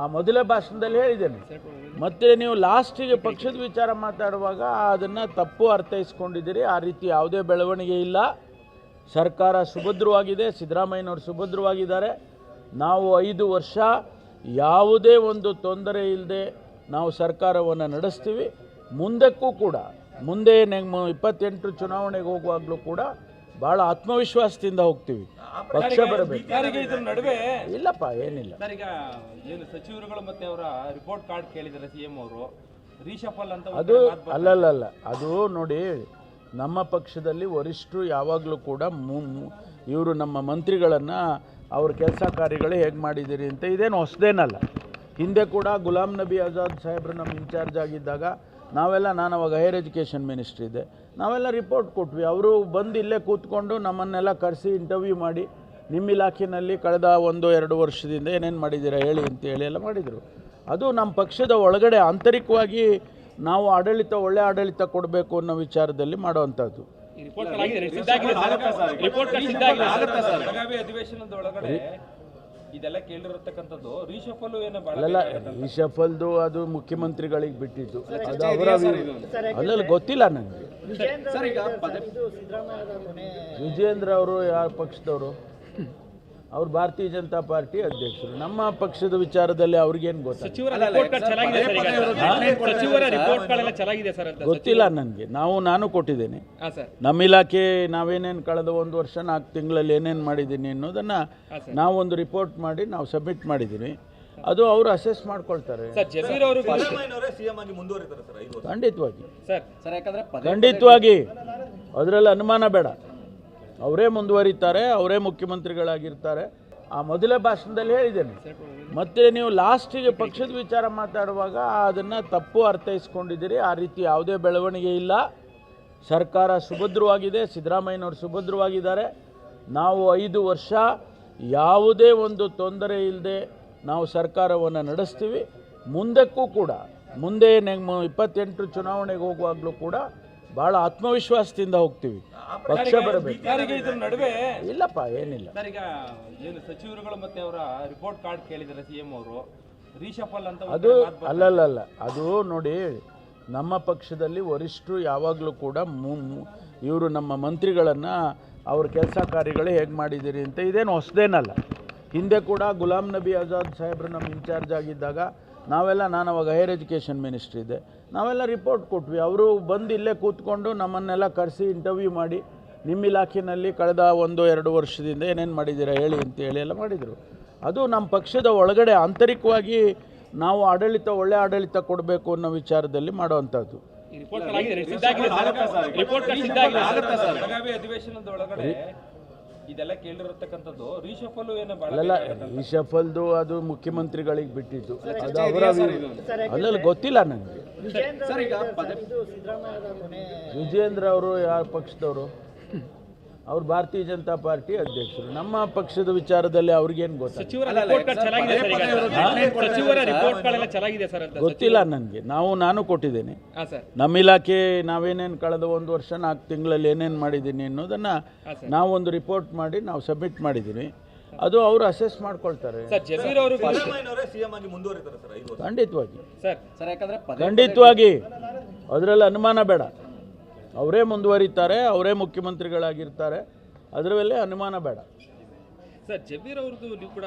ಆ ಮೊದಲ ಭಾಷಣದಲ್ಲಿ ಹೇಳಿದ್ದೇನೆ. ಮತ್ತೆ ನೀವು ಲಾಸ್ಟಿಗೆ ಪಕ್ಷದ ವಿಚಾರ ಮಾತಾಡುವಾಗ ಅದನ್ನು ತಪ್ಪು ಅರ್ಥೈಸ್ಕೊಂಡಿದ್ದೀರಿ. ಆ ರೀತಿ ಯಾವುದೇ ಬೆಳವಣಿಗೆ ಇಲ್ಲ. ಸರ್ಕಾರ ಸುಭದ್ರವಾಗಿದೆ. ಸಿದ್ದರಾಮಯ್ಯನವರು ಸುಭದ್ರವಾಗಿದ್ದಾರೆ. ನಾವು ಐದು ವರ್ಷ ಯಾವುದೇ ಒಂದು ತೊಂದರೆ ಇಲ್ಲದೆ ನಾವು ಸರ್ಕಾರವನ್ನು ನಡೆಸ್ತೀವಿ. ಮುಂದಕ್ಕೂ ಕೂಡ, ಮುಂದೆ ಇಪ್ಪತ್ತೆಂಟು ಚುನಾವಣೆಗೆ ಹೋಗುವಾಗಲೂ ಕೂಡ ಭಾಳ ಆತ್ಮವಿಶ್ವಾಸದಿಂದ ಹೋಗ್ತೀವಿ. ಪಕ್ಷ ಬರಬೇಕು. ಯಾರಿಗೆ ಇದ್ರ ನಡುವೆ ಇಲ್ಲಪ್ಪ ಏನಿಲ್ಲ. ಸರ್ ಈಗ ಏನು ಸಚಿವರುಗಳು ಮತ್ತೆ ಅವರ ರಿಪೋರ್ಟ್ ಕಾರ್ಡ್ ಕೇಳಿದ್ದಾರೆ ಸಿಎಂ ಅವರು. ರೀಶಫಲ್ ಅಂತ ಒಂದು ಅದು ಮಾತು ಬಂತು. ಅಲ್ಲಲ್ಲಲ್ಲ ಅದು ನೋಡಿ ನಮ್ಮ ಪಕ್ಷದಲ್ಲಿ ವರಿಷ್ಠರು ಯಾವಾಗಲೂ ಕೂಡ ಇವರು ನಮ್ಮ ಮಂತ್ರಿಗಳನ್ನು ಅವ್ರ ಕೆಲಸ ಕಾರ್ಯಗಳು ಹೇಗೆ ಮಾಡಿದ್ದೀರಿ ಅಂತ ಇದೇನು ಹೊಸದೇನಲ್ಲ. ಹಿಂದೆ ಕೂಡ ಗುಲಾಂ ನಬಿ ಆಜಾದ್ ಸಾಹೇಬ್ರು ನಮ್ಮ ಇನ್ಚಾರ್ಜ್ ಆಗಿದ್ದಾಗ ನಾವೆಲ್ಲ ನಾನು ಅವಾಗ ಹೈಯರ್ ಎಜುಕೇಷನ್ ಮಿನಿಸ್ಟ್ರಿ ಇದೆ ನಾವೆಲ್ಲ ರಿಪೋರ್ಟ್ ಕೊಟ್ವಿ. ಅವರು ಬಂದು ಇಲ್ಲೇ ಕೂತ್ಕೊಂಡು ನಮ್ಮನ್ನೆಲ್ಲ ಕರೆಸಿ ಇಂಟರ್ವ್ಯೂ ಮಾಡಿ ನಿಮ್ಮ ಇಲಾಖೆಯಲ್ಲಿ ಕಳೆದ ಒಂದು ಎರಡು ವರ್ಷದಿಂದ ಏನೇನು ಮಾಡಿದ್ದೀರಾ ಹೇಳಿ ಅಂತ ಹೇಳಿ ಎಲ್ಲ ಮಾಡಿದರು. ಅದು ನಮ್ಮ ಪಕ್ಷದ ಒಳಗಡೆ ಆಂತರಿಕವಾಗಿ ನಾವು ಆಡಳಿತ ಒಳ್ಳೆ ಆಡಳಿತ ಕೊಡಬೇಕು ಅನ್ನೋ ವಿಚಾರದಲ್ಲಿ ಮಾಡುವಂಥದ್ದು. ಬೆಳಗಾವಿ ಅಧಿವೇಶನದ ಒಳಗಡೆ ಇದೆಲ್ಲ ಕೇಳಿರತಕ್ಕಂಥದ್ದು ರೀಶಫಲ್ ಏನೋ ಅಲ್ಲೆಲ್ಲ ಈ ಶಫಲ್ದು ಅದು ಮುಖ್ಯಮಂತ್ರಿಗಳಿಗೆ ಬಿಟ್ಟಿದ್ದು. ಅದು ಅವರ ಅಲ್ಲೆಲ್ಲ ಗೊತ್ತಿಲ್ಲ ನನಗೆ ವಿಜೇಂದ್ರ ಅವರು ಯಾವ ಪಕ್ಷದವರು? ಅವ್ರು ಭಾರತೀಯ ಜನತಾ ಪಾರ್ಟಿ ಅಧ್ಯಕ್ಷರು. ನಮ್ಮ ಪಕ್ಷದ ವಿಚಾರದಲ್ಲಿ ಅವ್ರಿಗೇನು ಗೊತ್ತಿಲ್ಲ ಸಚಿವರ ಚೆನ್ನಾಗಿದೆ ಸಚಿವರ ರಿಪೋರ್ಟ್ ಚೆನ್ನಾಗಿದೆ ಸರ್ ಅಂತ ಗೊತ್ತಿಲ್ಲ ನನಗೆ. ನಾವು ನಾನು ಕೊಟ್ಟಿದ್ದೇನೆ. ಹಾ ಸರ್. ನಮ್ಮ ಇಲಾಖೆ ನಾವೇನೇನು ಕಳೆದ ಒಂದು ವರ್ಷ ನಾಲ್ಕು ತಿಂಗಳಲ್ಲಿ ಏನೇನು ಮಾಡಿದ್ದೀನಿ ಅನ್ನೋದನ್ನು ನಾವೊಂದು ರಿಪೋರ್ಟ್ ಮಾಡಿ ನಾವು ಸಬ್ಮಿಟ್ ಮಾಡಿದ್ದೀನಿ ಅದು ಅವರು ಅಸೆಸ್ ಮಾಡ್ಕೊಳ್ತಾರೆ. ಸರ್ ಜಮೀರ್ ಅವರು ಖಂಡಿತವಾಗಿ. ಸರ್. ಸರ್ ಯಾಕಂದ್ರೆ ಖಂಡಿತವಾಗಿ. ಅದರಲ್ಲಿ ಅನುಮಾನ ಬೇಡ. ಅವರೇ ಮುಂದುವರಿತಾರೆ, ಅವರೇ ಮುಖ್ಯಮಂತ್ರಿಗಳಾಗಿರ್ತಾರೆ. ಆ ಮೊದಲ ಭಾಷಣದಲ್ಲಿ ಹೇಳಿದ್ದೇನೆ. ಮತ್ತೆ ನೀವು ಲಾಸ್ಟಿಗೆ ಪಕ್ಷದ ವಿಚಾರ ಮಾತಾಡುವಾಗ ಅದನ್ನು ತಪ್ಪು ಅರ್ಥೈಸ್ಕೊಂಡಿದ್ದೀರಿ. ಆ ರೀತಿ ಯಾವುದೇ ಬೆಳವಣಿಗೆ ಇಲ್ಲ. ಸರ್ಕಾರ ಸುಭದ್ರವಾಗಿದೆ, ಸಿದ್ದರಾಮಯ್ಯನವರು ಸುಭದ್ರವಾಗಿದ್ದಾರೆ. ನಾವು ಐದು ವರ್ಷ ಯಾವುದೇ ಒಂದು ತೊಂದರೆ ಇಲ್ಲದೆ ನಾವು ಸರ್ಕಾರವನ್ನು ನಡೆಸ್ತೀವಿ. ಮುಂದಕ್ಕೂ ಕೂಡ, ಮುಂದೆ ಇಪ್ಪತ್ತೆಂಟು ಚುನಾವಣೆಗೆ ಹೋಗುವಾಗಲೂ ಕೂಡ ಭಾಳ ಆತ್ಮವಿಶ್ವಾಸದಿಂದ ಹೋಗ್ತೀವಿ. ಪಕ್ಷ ಬರಬೇಕು. ಯಾರಿಗೆ ಇದ್ರ ನಡುವೆ ಇಲ್ಲಪ್ಪ ಏನಿಲ್ಲ. ಸರ್ ಈಗ ಏನು ಸಚಿವರುಗಳು ಮತ್ತೆ ಅವರ ರಿಪೋರ್ಟ್ ಕಾರ್ಡ್ ಕೇಳಿದ್ದಾರೆ ಸಿಎಂ ಅವರು. ರೀಶಫಲ್ ಅಂತ ಒಂದು ಅದು ಅಲ್ಲಲ್ಲ ಅದು ನೋಡಿ ನಮ್ಮ ಪಕ್ಷದಲ್ಲಿ ವರಿಷ್ಠರು ಯಾವಾಗಲೂ ಕೂಡ ಇವರು ನಮ್ಮ ಮಂತ್ರಿಗಳನ್ನು ಅವ್ರ ಕೆಲಸ ಕಾರ್ಯಗಳು ಹೇಗೆ ಮಾಡಿದ್ದೀರಿ ಅಂತ ಇದೇನು ಹೊಸದೇನಲ್ಲ. ಹಿಂದೆ ಕೂಡ ಗುಲಾಂ ನಬಿ ಆಜಾದ್ ಸಾಹೇಬ್ರು ನಮ್ಮ ಇನ್ಚಾರ್ಜ್ ಆಗಿದ್ದಾಗ ನಾವೆಲ್ಲ ನಾನು ಅವಾಗ ಹೈಯರ್ ಎಜುಕೇಷನ್ ಮಿನಿಸ್ಟ್ರಿ ಇದೆ ನಾವೆಲ್ಲ ರಿಪೋರ್ಟ್ ಕೊಟ್ವಿ. ಅವರು ಬಂದು ಇಲ್ಲೇ ಕೂತ್ಕೊಂಡು ನಮ್ಮನ್ನೆಲ್ಲ ಕರೆಸಿ ಇಂಟರ್ವ್ಯೂ ಮಾಡಿ ನಿಮ್ಮ ಇಲಾಖೆಯಲ್ಲಿ ಕಳೆದ ಒಂದು ಎರಡು ವರ್ಷದಿಂದ ಏನೇನು ಮಾಡಿದ್ದೀರಾ ಹೇಳಿ ಅಂತ ಹೇಳಿ ಎಲ್ಲ ಮಾಡಿದರು. ಅದು ನಮ್ಮ ಪಕ್ಷದ ಒಳಗಡೆ ಆಂತರಿಕವಾಗಿ ನಾವು ಆಡಳಿತ ಒಳ್ಳೆ ಆಡಳಿತ ಕೊಡಬೇಕು ಅನ್ನೋ ವಿಚಾರದಲ್ಲಿ ಮಾಡುವಂಥದ್ದು. ಈ ರಿಪೋರ್ಟ್ ಇದೆಲ್ಲ ಕೇಳಿರತಕ್ಕಂಥದ್ದು ರೀಶಫಲ್ ಏನೋ ಈ ಅದು ಮುಖ್ಯಮಂತ್ರಿಗಳಿಗೆ ಬಿಟ್ಟಿದ್ದು ಅದು ಅವರ ಅಲ್ಲೆಲ್ಲ ಗೊತ್ತಿಲ್ಲ ನನಗೆ. ಸರ್ ಈಗ ವಿಜೇಂದ್ರ ಅವರು ಯಾವ ಪಕ್ಷದವರು? ಅವ್ರು ಭಾರತೀಯ ಜನತಾ ಪಾರ್ಟಿ ಅಧ್ಯಕ್ಷರು. ನಮ್ಮ ಪಕ್ಷದ ವಿಚಾರದಲ್ಲಿ ಅವ್ರಿಗೇನು ಗೊತ್ತ ಸಚಿವರ ರಿಪೋರ್ಟ್ ಕಾರ್ಡ್ ಚೆನ್ನಾಗಿದೆ ಸರ್ ಈಗ. ಸಚಿವರ ರಿಪೋರ್ಟ್ ಕಾರ್ಡ್ ಚೆನ್ನಾಗಿದೆ ಸರ್ ಅಂತ ಗೊತ್ತಿಲ್ಲ ನನಗೆ. ನಾವು ನಾನು ಕೊಟ್ಟಿದ್ದೇನೆ. ಹಾ ಸರ್. ನಮ್ಮ ಇಲಾಖೆ ನಾವೇನೇನು ಕಳೆದ ಒಂದು ವರ್ಷ ನಾಲ್ಕು ತಿಂಗಳಲ್ಲಿ ಏನೇನು ಮಾಡಿದ್ದೀನಿ ಅನ್ನೋದನ್ನು ನಾವೊಂದು ರಿಪೋರ್ಟ್ ಮಾಡಿ ನಾವು ಸಬ್ಮಿಟ್ ಮಾಡಿದ್ದೀನಿ ಅದು ಅವರು ಅಸೆಸ್ ಮಾಡ್ಕೊಳ್ತಾರೆ. ಸರ್ ಜಮೀರ್ ಅವರು ಖಂಡಿತವಾಗಿ. ಸರ್. ಸರ್ ಯಾಕಂದ್ರೆ ಖಂಡಿತವಾಗಿ. ಅದರಲ್ಲಿ ಅನುಮಾನ ಬೇಡ. ಅವರೇ ಮುಂದುವರಿತಾರೆ ಅವರೇ ಮುಖ್ಯಮಂತ್ರಿಗಳಾಗಿರ್ತಾರೆ. ಅದರ ಮೇಲೆ ಅನುಮಾನ ಬೇಡ. ಸರ್ ಜಬೀರ್ ಅವ್ರದ್ದು ನೀವು ಕೂಡ